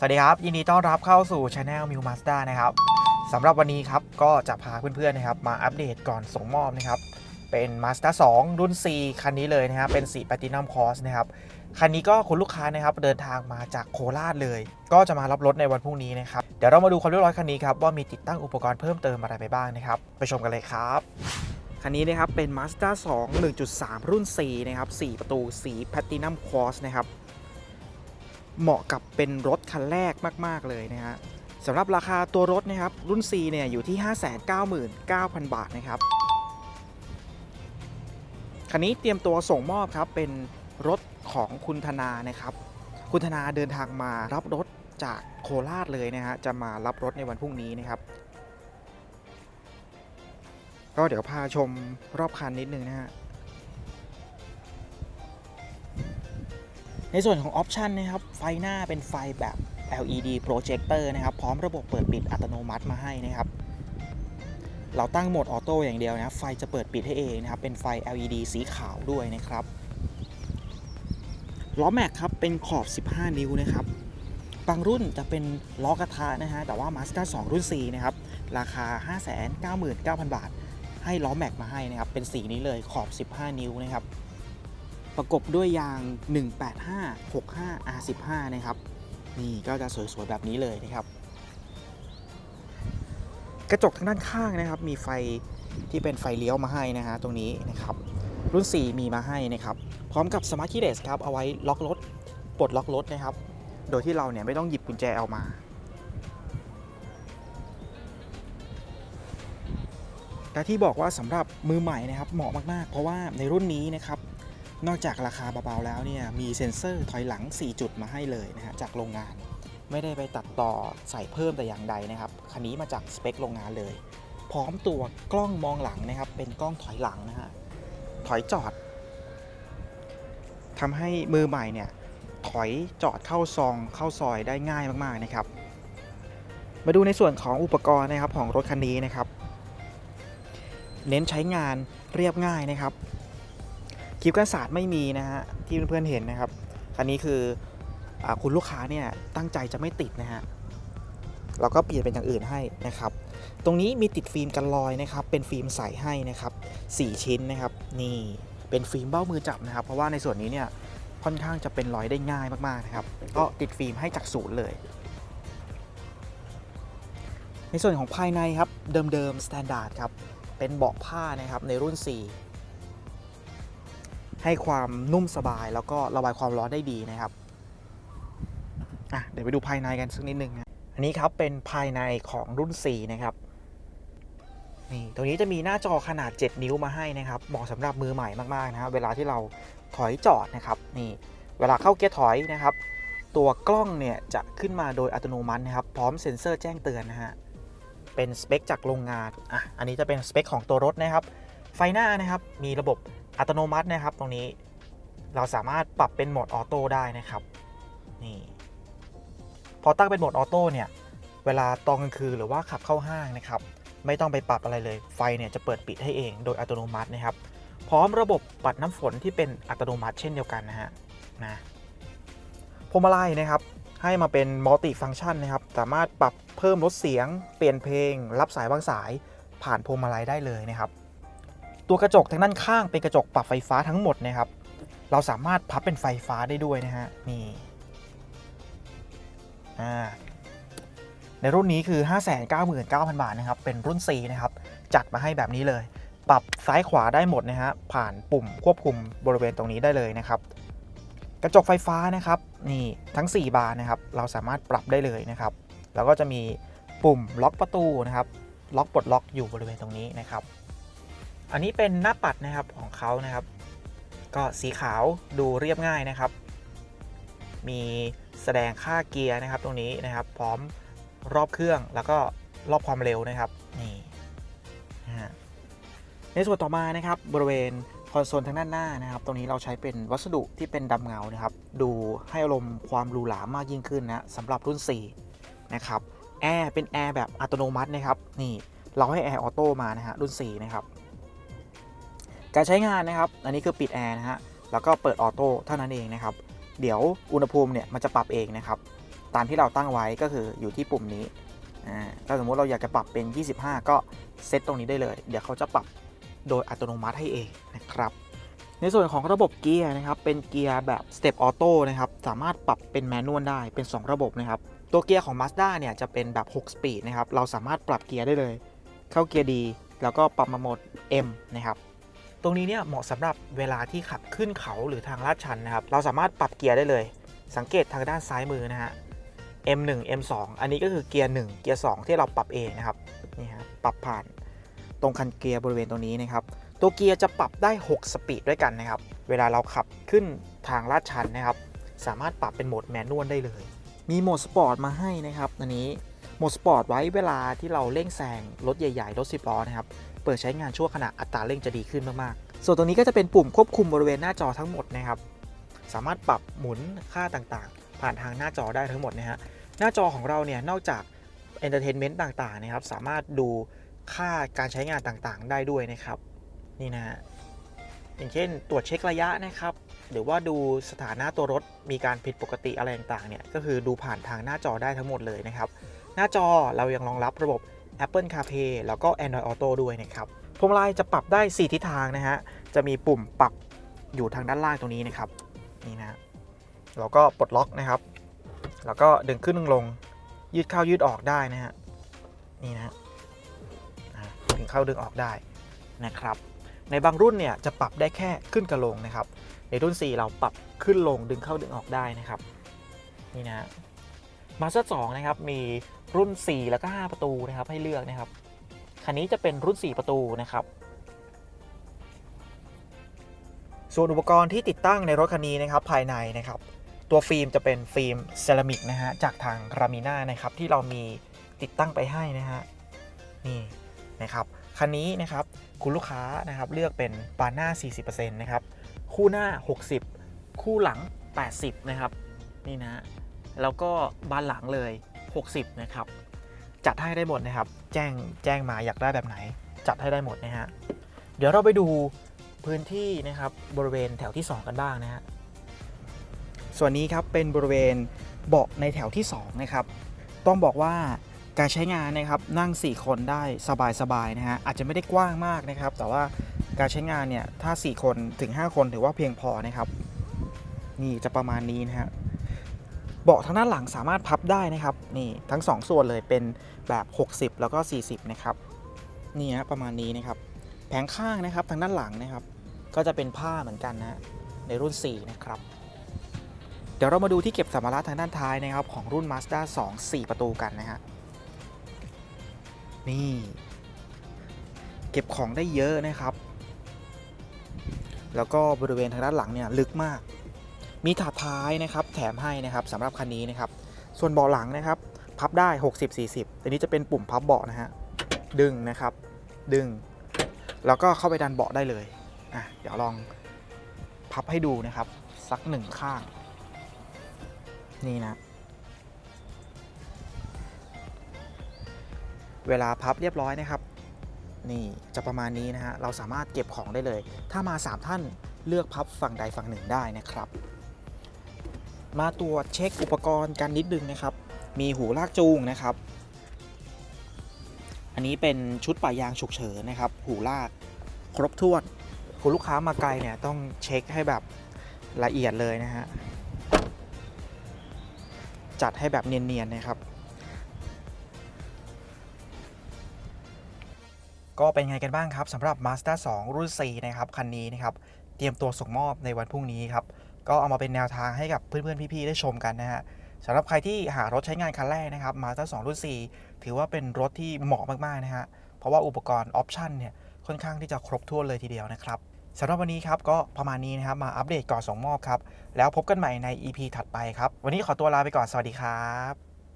สวัสดีครับ ยินดีต้อนรับเข้าสู่ช anel m i w Mazda นะครับสำหรับวันนี้ครับ ก็จะพาเพื่อนๆนะครับ มาอัปเดตก่อนส่งมอบนะครับ เป็น Mazda 2 รุ่น C คันนี้เลยนะครับ เป็นสี Platinum Cross นะครับ คันนี้ก็คุณลูกค้านะครับ เดินทางมาจากโคราชเลย ก็จะมารับรถในวันพรุ่งนี้นะครับ เดี๋ยวเรามาดูความเรียบร้อยคันนี้ครับ ว่ามีติดตั้งอุปกรณ์เพิ่มเติมอะไรไปบ้างนะครับ ไปชมกันเลยครับคันนี้นะครับเป็น Mazda 2 1.3 รุ่น C นะครับ 4 ประตูสี Platinum Cross นะครับ เหมาะกับเป็นรถคันแรกมาก ๆ เลยนะฮะสำหรับราคาตัวรถนะครับรุ่น C เนี่ยอยู่ที่ 599,000 บาทนะครับคันนี้เตรียมตัวส่งมอบครับเป็นรถของคุณธนานะครับ คุณธนาเดินทางมารับรถจากโคราชเลยนะฮะจะมารับรถในวันพรุ่งนี้นะครับ ก็เดี๋ยวพาชมรอบคันนิดนึงนะฮะ ในส่วนของออปชันนะครับ ไฟหน้าเป็นไฟแบบ LED projector นะครับ พร้อมระบบเปิดปิดอัตโนมัติมาให้นะครับ เราตั้งโหมดออโต้อย่างเดียวนะไฟจะเปิดปิดให้เองนะครับ เป็นไฟ LED สีขาวด้วยนะครับ ล้อแม็กครับ เป็นขอบ 15 นิ้วนะครับ บางรุ่นจะเป็นล้อกระทะนะฮะ แต่ว่า Mazda 2 รุ่น C นะครับ ราคา 599,000 บาท ให้ล้อแม็กมาให้นะครับ เป็นสีนี้เลยขอบ 15 นิ้วนะครับ ประกบด้วยยาง 185 65 R15 นะครับ นี่ก็จะสวยๆ แบบนี้เลยนะครับ กระจกทางด้านข้างนะครับ มีไฟที่เป็นไฟเลี้ยวมาให้นะฮะตรงนี้นะครับ รุ่น 4 มีมาให้นะครับ พร้อมกับ Smart Key Less ครับเอาไว้ล็อกรถปลดล็อกรถนะครับ โดยที่เราเนี่ยไม่ต้องหยิบกุญแจเอามาแต่ที่บอกว่าสำหรับมือใหม่นะครับเหมาะมากๆ เพราะว่าในรุ่นนี้นะครับ นอกจากราคาเบาๆแล้วเนี่ยมีเซ็นเซอร์ถอยหลัง 4 จุดมาให้เลยนะฮะจากโรงงาน ไม่ได้ไปตัดต่อใส่เพิ่มแต่อย่างใดนะครับคันนี้มาจากสเปคโรงงานเลย พร้อมตัวกล้องมองหลังนะครับ เป็นกล้องถอยหลังนะฮะถอยจอดทำให้มือใหม่เนี่ยถอยจอดเข้าซองเข้าซอยได้ง่ายมากๆนะครับ มาดูในส่วนของอุปกรณ์นะครับของรถคันนี้นะครับ เน้นใช้งานเรียบง่ายนะครับ คลิปกันศาสตร์ไม่มีนะฮะที่เพื่อนๆเห็นนะครับคันนี้คืออคุณลูกค้าเนี่ยตั้งใจจะไม่ติดนะฮะเราก็เปลี่ยนเป็นอย่างอื่นให้นะครับ ตรงนี้มีติดฟิล์มกันรอยนะครับ เป็นฟิล์มใสให้นะครับ 4 ชิ้นนะครับ นี่เป็นฟิล์มเบ้ามือจับนะครับ เพราะว่าในส่วนนี้เนี่ยค่อนข้างจะเป็นรอยได้ง่ายมากๆนะครับ ก็ติดฟิล์มให้จากศูนย์เลย ในส่วนของภายในครับเดิมๆ s t ต n d า r d ครับ เป็นเบาะผ้านะครับในรุ่น 4 ให้ความนุ่มสบายแล้วก็ระบายความร้อนได้ดีนะครับอะเดี๋ยวไปดูภายในกันสักนิดนึงนะอันนี้ครับเป็นภายในของรุ่น 4 นะครับนี่ตรงนี้จะมีหน้าจอขนาด 7 นิ้วมาให้นะครับเหมาะสำหรับมือใหม่มากๆนะครับเวลาที่เราถอยจอดนะครับนี่เวลาเข้าเกียร์ถอยนะครับ ตัวกล้องเนี่ยจะขึ้นมาโดยอัตโนมัตินะครับ พร้อมเซ็นเซอร์แจ้งเตือนนะฮะเป็นสเปคจากโรงงานอะอันนี้จะเป็นสเปคของตัวรถนะครับ ไฟหน้านะครับมีระบบ อัตโนมัตินะครับตรงนี้เราสามารถปรับเป็นโหมดออโต้ได้นะครับนี่พอตั้งเป็นโหมดออโต้เนี่ยเวลาตอนกลางคืนหรือว่าขับเข้าห้างนะครับไม่ต้องไปปรับอะไรเลยไฟเนี่ยจะเปิดปิดให้เองโดยอัตโนมัตินะครับ พร้อมระบบปัดน้ำฝนที่เป็นอัตโนมัติเช่นเดียวกันนะฮะนะพวงมาลัยนะครับให้มาเป็นมัลติฟัง c t ชันนะครับ สามารถปรับเพิ่มลดเสียง เปลี่ยนเพลง รับสายวางสายผ่านพวงมาลัยได้เลยนะครับ ตัวกระจกทางด้านข้างเป็นกระจกปรับไฟฟ้าทั้งหมดนะครับ เราสามารถพับเป็นไฟฟ้าได้ด้วยนะฮะนี่อ่าในรุ่นนี้คือ 599,000 บาทนะครับ เป็นรุ่น C นะครับ จัดมาให้แบบนี้เลย ปรับซ้ายขวาได้หมดนะฮะ ผ่านปุ่มควบคุมบริเวณตรงนี้ได้เลยนะครับ กระจกไฟฟ้านะครับ นี่ทั้ง 4 บานนะครับ เราสามารถปรับได้เลยนะครับ แล้วก็จะมีปุ่มล็อกประตูนะครับ ล็อกปลดล็อกอยู่บริเวณตรงนี้นะครับ อันนี้เป็นหน้าปัดนะครับของเขานะครับ ก็สีขาวดูเรียบง่ายนะครับ มีแสดงค่าเกียร์นะครับ ตรงนี้นะครับ พร้อมรอบเครื่องแล้วก็รอบความเร็วนะครับนี่ฮะในส่วนต่อมานะครับบริเวณคอนโซลทางด้านหน้านะครับ ตรงนี้เราใช้เป็นวัสดุที่เป็นดำเงานะครับ ดูให้อารมณ์ความหรูหรามากยิ่งขึ้นนะสำหรับรุ่น 4 นะครับแอร์เป็นแอร์แบบอัตโนมัตินะครับนี่เราให้แอร์ออโต้มานะฮะรุ่น 4 นะครับ การใช้งานนะครับ อันนี้คือปิดแอร์นะฮะ แล้วก็เปิดออโต้เท่านั้นเองนะครับ เดี๋ยวอุณหภูมิเนี่ยมันจะปรับเองนะครับ ตามที่เราตั้งไว้ก็คืออยู่ที่ปุ่มนี้อ่าถ้าสมมุติเราอยากจะปรับเป็น 25 ก็เซตตรงนี้ได้เลย เดี๋ยวเขาจะปรับโดยอัตโนมัติให้เองนะครับ ในส่วนของระบบเกียร์นะครับ เป็นเกียร์แบบ Step Auto นะครับ สามารถปรับเป็นแมนนวลได้ เป็น 2 ระบบนะครับ ตัวเกียร์ของ Mazda เนี่ยจะเป็นแบบ 6 สปีดนะครับ เราสามารถปรับเกียร์ได้เลย เข้าเกียร์ดี แล้วก็ปรับมาโหมด M นะครับ ตรงนี้เนี่ยเหมาะสำหรับเวลาที่ขับขึ้นเขาหรือทางลาดชันนะครับ เราสามารถปรับเกียร์ได้เลย สังเกตทางด้านซ้ายมือนะฮะ M1 M2 อันนี้ก็คือเกียร์1เกียร์2ที่เราปรับเองนะครับนี่ฮะปรับผ่านตรงคันเกียร์บริเวณตรงนี้นะครับ ตัวเกียร์จะปรับได้ 6 สปีดด้วยกันนะครับ เวลาเราขับขึ้นทางลาดชันนะครับ สามารถปรับเป็นโหมดแมนนวลได้เลย มีโหมดสปอร์ตมาให้นะครับอันนี้โหมดสปอร์ตไว้เวลาที่เราเร่งแซงรถใหญ่ ๆ รถ10ล้อนะครับ ปิดใช้งานชั่วขณะอัตราเร่งจะดีขึ้นมากๆ ส่วนตรงนี้ก็จะเป็นปุ่มควบคุมบริเวณหน้าจอทั้งหมดนะครับ สามารถปรับหมุนค่าต่างๆ ผ่านทางหน้าจอได้ทั้งหมดนะฮะ หน้าจอของเราเนี่ยนอกจากเอนเตอร์เทนเมนต์ต่างๆนะครับ สามารถดูค่าการใช้งานต่างๆ ได้ด้วยนะครับ นี่นะฮะ อย่างเช่นตรวจเช็คระยะนะครับ หรือว่าดูสถานะตัวรถมีการผิดปกติอะไรต่างๆเนี่ย ก็คือดูผ่านทางหน้าจอได้ทั้งหมดเลยนะครับ หน้าจอเรายังรองรับระบบ Apple CarPlay แล้วก็ Android Auto ด้วยนะครับพวงมาลัยจะปรับได้ 4 ทิศทางนะฮะ จะมีปุ่มปรับอยู่ทางด้านล่างตรงนี้นะครับ นี่นะแล้วก็ปลดล็อกนะครับ แล้วก็ดึงขึ้นดึงลง ยืดเข้ายืดออกได้นะฮะ นี่นะดึงเข้าดึงออกได้นะครับ ในบางรุ่นเนี่ยจะปรับได้แค่ขึ้นกับลงนะครับ ในรุ่น 4 เราปรับขึ้นลงดึงเข้าดึงออกได้นะครับ นี่นะมาสเตอร์สนะครับ มี รุ่น 4 แล้วก็ 5 ประตูนะครับให้เลือกนะครับ คันนี้จะเป็นรุ่น 4 ประตูนะครับ ส่วนอุปกรณ์ที่ติดตั้งในรถคันนี้นะครับภายในนะครับ ตัวฟิล์มจะเป็นฟิล์มเซรามิกนะฮะจากทางรามิน่านะครับที่เรามีติดตั้งไปให้นะฮะนี่นะครับคันนี้นะครับคุณลูกค้านะครับเลือกเป็นบานหน้า 40%นะครับคู่หน้า 60 คู่หลัง 80 นะครับ นี่นะ แล้วก็บานหลังเลย 60 นะครับ จัดให้ได้หมดนะครับ แจ้งแจ้งมาอยากได้แบบไหน จัดให้ได้หมดนะฮะ เดี๋ยวเราไปดูพื้นที่นะครับบริเวณแถวที่ 2 กันบ้างนะฮะ ส่วนนี้ครับเป็นบริเวณเบาะในแถวที่ 2 นะครับ ต้องบอกว่าการใช้งานนะครับนั่ง 4 คนได้สบายๆนะฮะอาจจะไม่ได้กว้างมากนะครับ แต่ว่าการใช้งานเนี่ยถ้า 4 คนถึง 5 คนถือว่าเพียงพอนะครับ นี่จะประมาณนี้นะฮะ เบาะทางด้านหลังสามารถพับได้นะครับนี่ทั้ง 2 ส่วนเลยเป็นแบบ 60 แล้วก็ 40 นะครับนี่นะประมาณนี้นะครับ แผงข้างนะครับทางด้านหลังนะครับ ก็จะเป็นผ้าเหมือนกันนะในรุ่น 4 นะครับ เดี๋ยวเรามาดูที่เก็บสัมภาระทางด้านท้ายนะครับ ของรุ่น Mazda 2 4 ประตูกันนะฮะนี่ เก็บของได้เยอะนะครับ แล้วก็บริเวณทางด้านหลังเนี่ยลึกมาก มีถาดท้ายนะครับแถมให้นะครับสำหรับคันนี้นะครับส่วนเบาะหลังนะครับ พับได้ 60-40ตัวนี้จะเป็นปุ่มพับเบาะนะฮะดึงนะครับ ดึง แล้วก็เข้าไปดันเบาะได้เลยอะเดี๋ยวลองพับให้ดูนะครับ สักหนึ่งข้าง นี่นะ เวลาพับเรียบร้อยนะครับ นี่จะประมาณนี้นะฮะเราสามารถเก็บของได้เลย ถ้ามา 3 ท่านเลือกพับฝั่งใดฝั่งหนึ่งได้นะครับ มาตรวจเช็คอุปกรณ์กันนิดนึงนะครับ มีหูลากจูงนะครับ อันนี้เป็นชุดป่ายางฉุกเฉินนะครับ หูลากครบถ้วนคุณลูกค้ามาไกลเนี่ยต้องเช็คให้แบบละเอียดเลยนะฮะ จัดให้แบบเนียนๆนะครับ ก็เป็นไงกันบ้างครับสำหรับ Mazda 2 รุ่น 4 นะครับ คันนี้นะครับ เตรียมตัวส่งมอบในวันพรุ่งนี้ครับ ก็เอามาเป็นแนวทางให้กับเพื่อนๆ พี่ๆ ได้ชมกันนะฮะสำหรับใครที่หารถใช้งานคันแรกนะครับมาตั้งสองรุ่น 4 ถือว่าเป็นรถที่เหมาะมากๆนะฮะเพราะว่าอุปกรณ์ออปชันเนี่ยค่อนข้างที่จะครบถ้วนเลยทีเดียวนะครับสำหรับวันนี้ครับก็ประมาณนี้นะครับมาอัปเดตก่อนส่งมอบครับแล้วพบกันใหม่ใน EP ถัดไปครับวันนี้ขอตัวลาไปก่อนสวัสดีครับ